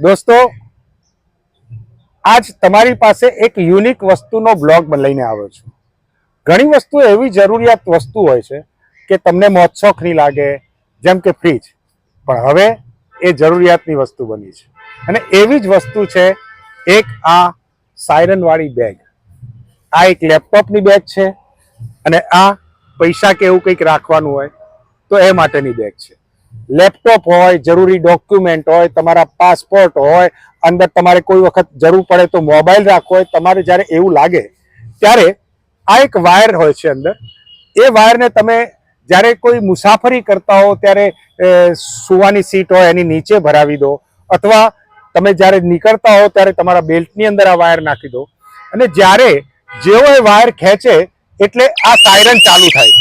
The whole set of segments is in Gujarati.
દોસ્તો, આજ તમારી પાસે એક યુનિક વસ્તુનો બ્લોગ લઈને આવ્યો છું. ઘણી વસ્તુ એવી જરૂરિયાત વસ્તુ હોય છે કે તમને મોજશોખ નહીં લાગે, જેમ કે ફ્રીજ પણ હવે એ જરૂરિયાતની વસ્તુ બની છે. અને એવી જ વસ્તુ છે, એક આ સાયરનવાળી બેગ આ એક લેપટોપની બેગ છે અને આ પૈસા કે એવું કંઈક રાખવાનું હોય, તો એ માટેની બેગ છે. લેપટોપ હોય, જરૂરી ડોક્યુમેન્ટ હોય, તમારા પાસપોર્ટ હોય, અંદર તમારે કોઈ વખત જરૂર પડે તો મોબાઈલ રાખવો હોય, તમારે જ્યારે એવું લાગે, ત્યારે આ એક વાયર હોય છે અંદર. એ વાયરને તમે જ્યારે કોઈ મુસાફરી કરતા હો, ત્યારે સુવાની સીટ હોય, એની નીચે ભરાવી દો, અથવા તમે જ્યારે નીકળતા હો, ત્યારે તમારા બેલ્ટની અંદર આ વાયર નાખી દો. અને જ્યારે જેવો એ વાયર ખેંચે, એટલે આ સાયરન ચાલુ થાય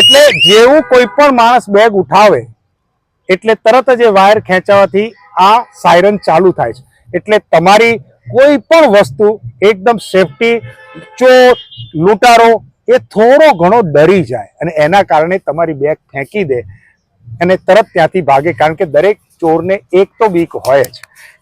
એટલે જેવું કોઈ પણ માણસ બેગ ઉઠાવે, એટલે તરત જ એ વાયર ખેંચાવાથી આ સાયરન ચાલુ થાય છે. એટલે તમારી કોઈ પણ વસ્તુ, એકદમ સેફટી ચોર લૂંટારો, એ થોડો ઘણો ડરી જાય અને એના કારણે તમારી બેગ ફેંકી દે અને તરત ત્યાંથી ભાગે. કારણ કે દરેક ચોરને એક તો બીક હોય જ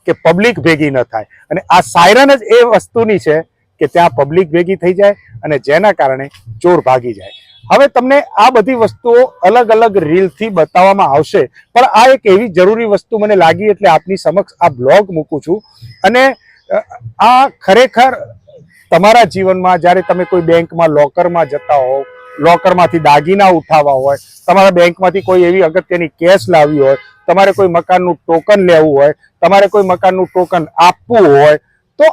કે પબ્લિક ભેગી ન થાય. અને આ સાયરન જ એ વસ્તુની છે કે ત્યાં પબ્લિક ભેગી થઈ જાય અને જેના કારણે ચોર ભાગી જાય. હવે તમને આ બધી વસ્તુઓ અલગ અલગ રીલથી બતાવવામાં આવશે. પણ આ એક એવી જરૂરી વસ્તુ મને લાગી એટલે આપની સમક્ષ આ બ્લોગ મૂકું છું. અને આ ખરેખર તમારા જીવનમાં જ્યારે તમે કોઈ બેંકમાં લોકરમાં જતા હોવ લોકરમાંથી દાગીના ઉઠાવવા હોય, તમારા બેંકમાંથી કોઈ એવી અગત્યની કેશ લાવવી હોય, તમારે કોઈ મકાનનું ટોકન લેવું હોય, તમારે કોઈ મકાનનું ટોકન આપવું હોય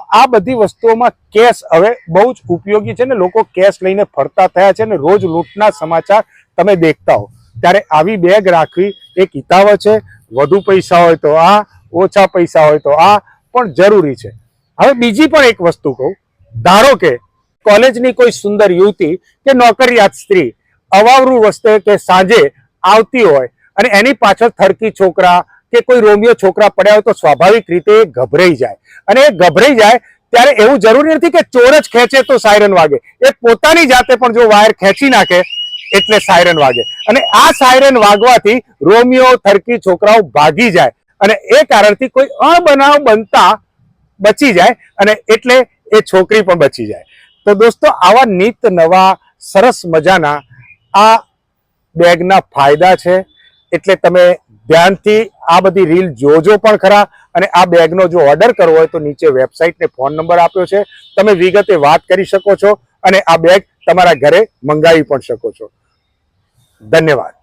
આ બધી વસ્તુઓમાં કેશ હવે બહુ જ ઉપયોગી છે ને લોકો કેશ લઈને ફરતા થયા છે ને રોજ લૂંટના સમાચાર તમે દેખતા હો. ત્યારે આવી બેગ રાખવી એક હિતાવ છે, વધુ પૈસા હોય તો આ, ઓછા પૈસા હોય તો આ, પણ જરૂરી છે. હવે બીજી પણ એક વસ્તુ કહું. ધારો કે કોલેજની કોઈ સુંદર યુવતી કે નોકરિયાત સ્ત્રી અવાવરું વસ્તે કે સાંજે આવતી હોય અને એની પાછળ થરકી છોકરા કે કોઈ રોમિયો છોકરા પડ્યા હોય તો સ્વાભાવિક રીતે ગભરાઈ જાય. અને એ ગભરાઈ જાય ત્યારે એવું જરૂરી નથી કે ચોર જ ખેંચે તો સાયરન વાગે. એ પોતાની જાતે પણ જો વાયર ખેંચી નાખે, એટલે સાયરન વાગે. અને આ સાયરન વાગવાથી રોમિયો, થરકી છોકરાઓ ભાગી જાય. અને એ કારણથી કોઈ અબનાવ બનતા બચી જાય અને એટલે એ છોકરી પણ બચી જાય. તો દોસ્તો, આવા નિત નવા સરસ મજાના આ બેગના ફાયદા છે. એટલે તમે ધ્યાનથી આ બધી રીલ જોજો પણ ખરા અને આ બેગનો જો ઓર્ડર કરવો હોય તો નીચે વેબસાઇટને ફોન નંબર આપ્યો છે. તમે વિગતે વાત કરી શકો છો અને આ બેગ તમારા ઘરે મંગાવી પણ શકો છો. ધન્યવાદ.